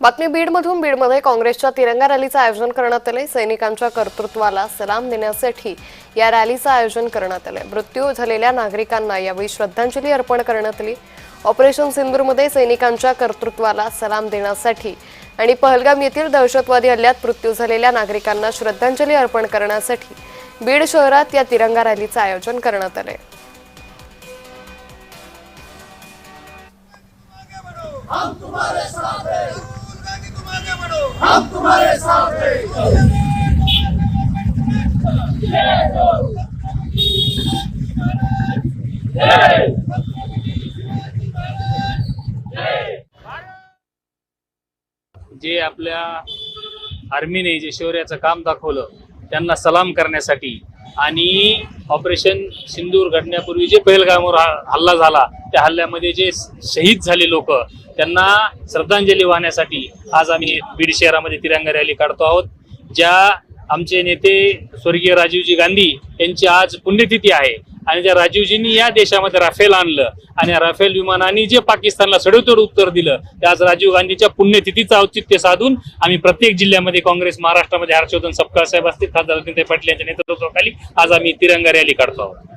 बातमी बीडमधून. बीडमध्ये काँग्रेसच्या तिरंगा रॅलीचं आयोजन करण्यात आले सैनिकांच्या कर्तृत्वाला सलाम देण्यासाठी या रॅलीचं आयोजन करण्यात आले मृत्यू झालेल्या नागरिकांना यावेळी श्रद्धांजली अर्पण करण्यात आली. ऑपरेशन सिंदूरमध्ये सैनिकांच्या कर्तृत्वाला सलाम देण्यासाठी आणि पहलगाम येथील दहशतवादी हल्ल्यात मृत्यू झालेल्या नागरिकांना श्रद्धांजली अर्पण करण्यासाठी बीड शहरात या तिरंगा रॅलीचं आयोजन करण्यात आले तुम्हारे साथ हैं। हम तुम्हारे साथ हैं। जे आपल्या आर्मीने जे शौर्याचं काम दाखवलं त्यांना सलाम करण्यासाठी आणि ऑपरेशन सिंदूर घडण्यापूर्वी जे पहलगामवर हल्ला झाला त्या हल्ल्यामध्ये जे शहीद झाले लोक त्यांना श्रद्धांजली वाहण्यासाठी आज आम्ही बीड शहरामध्ये तिरंगा रॅली काढतो आहोत. ज्या आमचे नेते स्वर्गीय राजीवजी गांधी यांची आज पुण्यतिथी आहे. आणि ज्या राजीवजींनी या देशामध्ये राफेल आणलं आणि राफेल विमानाने जे पाकिस्तानला सडेतोड उत्तर दिलं ते आज राजीव गांधीच्या पुण्यतिथीचं औचित्य साधून आम्ही प्रत्येक जिल्ह्यामध्ये काँग्रेस महाराष्ट्रामध्ये हर्षवर्धन सपकाळ साहेब असतील खासदार नितीन पाटील यांच्या नेतृत्वाखाली आज आम्ही तिरंगा रॅली काढतो आहोत.